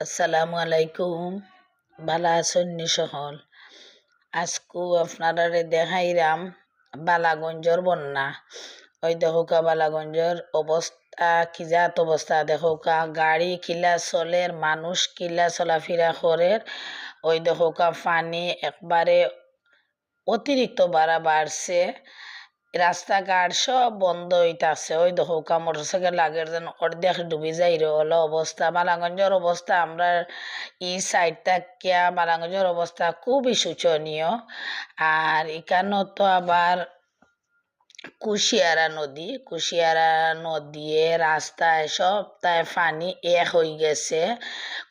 আসসালামু আলাইকুম। বালা আছেন সকল আজকু আপনারা দেখাইরাম বালাগঞ্জর বন্যা। ওই দেখোকা বালাগঞ্জর অবস্থা কিজাত অবস্থা। দেখোকা গাড়ি কিলা চলের মানুষ কিলা চলাফেরা করে। ওই দেখোকা পানি একবারে অতিরিক্ত বাড়া বাড়ছে। রাস্তাঘাট সব বন্ধ হইতাছে। ওই দেখো কা মোটরসাইকেল লাগের যেন অর্ধেক ডুবি যাই হলো অবস্থা। বালাগঞ্জের অবস্থা, আমরা ই সাইড থাকিয়া বালাগঞ্জের অবস্থা খুবই শোচনীয়। আর এখানেও তো আবার কুশিয়ারা নদী কুশিয়ারা নদী রাস্তায় সব তাই পানি এক হয়ে গেছে।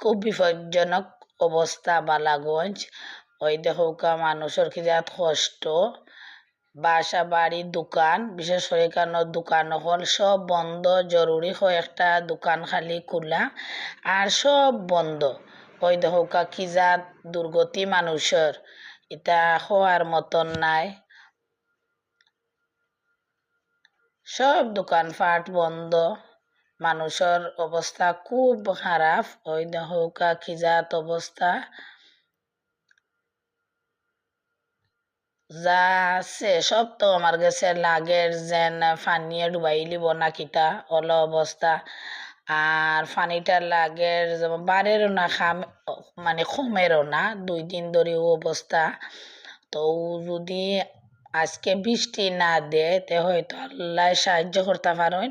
খুব বিপজ্জনক অবস্থা বালাগঞ্জ ওই দেখো কা মানুষের কি কষ্ট। বাসা বাড়ি দোকান, বিশেষ করে এখানে দোকান হল, সব বন্ধ, জরুরি একটা দোকান খালি খোলা, আর সব বন্ধ। ওই দেখা কি জাত দুর্গতি মানুষের, এটা হওয়ার মতন নাই। সব দোকানপাট বন্ধ, মানুষের অবস্থা খুব খারাপ। ওই দেখা কি জাত অবস্থা। যা আছে, সব তো আমার কাছে লাগের যেন ফানিয়ে ডুবাই লিব না কিতা অল অবস্থা আর ফানিটা লাগের বারেরও না, খাম মানে কমেরও না, দুই দিন ধরে অবস্থা তো যদি আজকে বৃষ্টি না দেয় তে হয়তো আল্লাহ সাহায্য করতে পারেন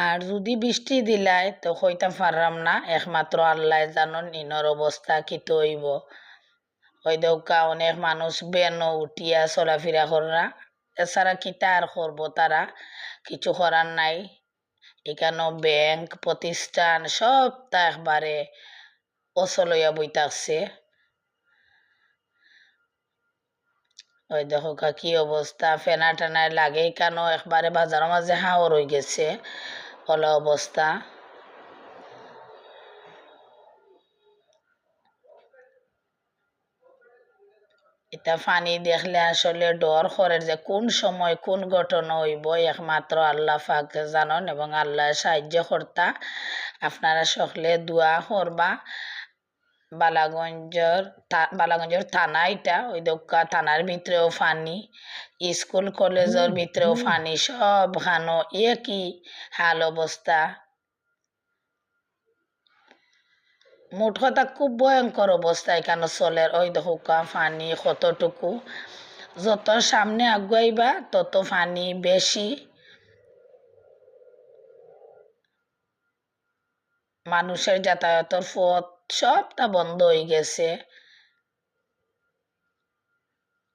আর যদি বৃষ্টি দিলাই, তো হইতে পারলাম না একমাত্র আল্লাহ জানো নিনর অবস্থা কি তৈব দৌকা অনেক মানুষ বেনও উঠিয়া চলাফেরা করা এছাড়া কিতা আর করব তারা কিছু করার নাই। এখানেও ব্যাংক প্রতিষ্ঠান সব তা একবারে অচলইয়া বই থাকছে। ওই দেখো কি অবস্থা ফেনা টেনায় লাগে কেন একবারে বাজারের মাঝে হাওর হয়ে গেছে। হলো অবস্থা এটা ফানি দেখলে আসলে ডর করে যে কোন সময় কোন ঘটনা হইব একমাত্র আল্লাহ ফাক জানন এবং আল্লাহ সাহায্য কর্তা। আপনারা সকলে দোয়া করবা। বালাগঞ্জর বালাগঞ্জের থানা এটা ওই দোকা থানার ভিতরেও ফানি স্কুল কলেজের ভিতরেও ফানি সব খানো একই হাল অবস্থা। মোট কথা খুব ভয়ঙ্কর অবস্থা এখানে চলে ওই হুকা পানি কতটুকু যত সামনে আগুয়াইবা তত পানি বেশি মানুষের যাতায়াতের পথ সবটা বন্ধ হয়ে গেছে।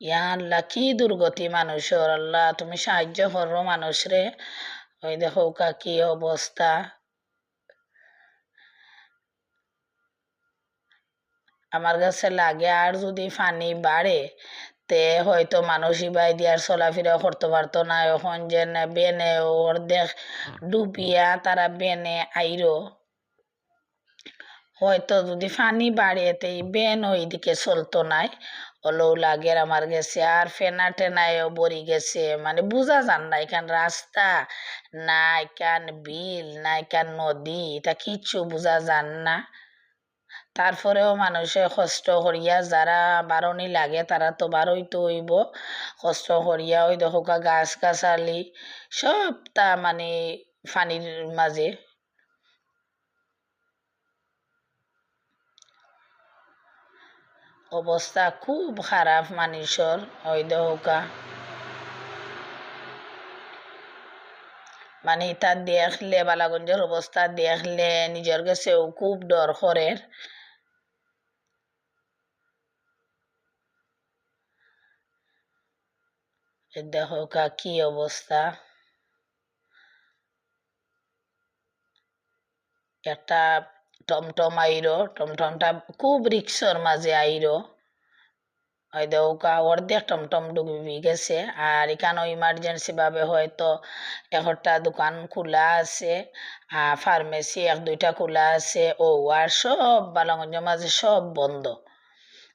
ইয়া আল্লাহ কি দুর্গতি মানুষের আল্লাহ তুমি সাহায্য করো মানুষরে ওই দেখো কি অবস্থা আমার কাছে লাগে আর যদি পানি বাড়ে তে হয়তো মানুষ ইবাই দিয়ার চলাফেরা করতে পারতো না এখন যে বেনে অর্ধেক ডুবিয়া তারা বেনে আইরো হয়তো যদি পানি বাড়ে তে বেন ওইদিকে চলতো নাই। হলেও লাগের আমার গেছে আর ফেনা টেনায়ও বরি গেছে। মানে বোঝা যান না এখান রাস্তা না এখান বিল না এখান নদী এটা কিচ্ছু বোঝা যান না। তারপরেও মানুষে কষ্ট করিয়া যারা বারণি লাগে তারা তো বারোই তো হইব কষ্ট করিয়া ওই দেখো গাছ গাছালি সব তা মানে ফানির মাঝে অবস্থা খুব খারাপ মানুষের ওই দহকা মানে তা দেখলে বালাগঞ্জের অবস্থা দেখলে নিজের কাছেও খুব ডর করে দেখো কা, কি অবস্থা। একটা টমটম আইরো, টমটমটা খুব রিক্সর মাঝে আইরো। ওই দেখা অর্ধেক টমটম ডুবি গেছে। আর এখানেও ইমার্জেন্সি ভাবে হয়তো একটা দোকান খোলা আছে, আর ফার্মেসি এক দুইটা খোলা আছে। ও, আর সব বালাগঞ্জের মাঝে সব বন্ধ।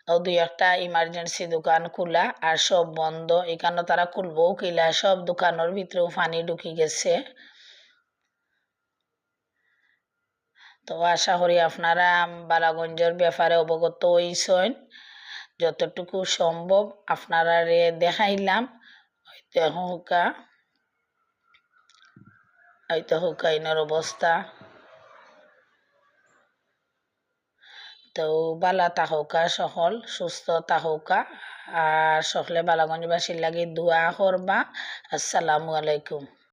ও, দুই একটা ইমার্জেন্সি দোকান খোলা, আর সব বন্ধ। এখানে তারা খুলবও কিলা সব দোকানের ভিতরেও পানি ঢুকি গেছে। তো আশা করি আপনারা বালাগঞ্জের ব্যাপারে অবগত হইছেন। যতটুকু সম্ভব আপনারা রে দেখাইলাম, হয়তো হুকা, হয়তো হুকাইনের অবস্থা। তো বালা তাহৌকা সকল সুস্থ তাহৌকা আর সকলে বালাগঞ্জবাসীর লাগে দোয়া করবা। আসসালামু আলাইকুম।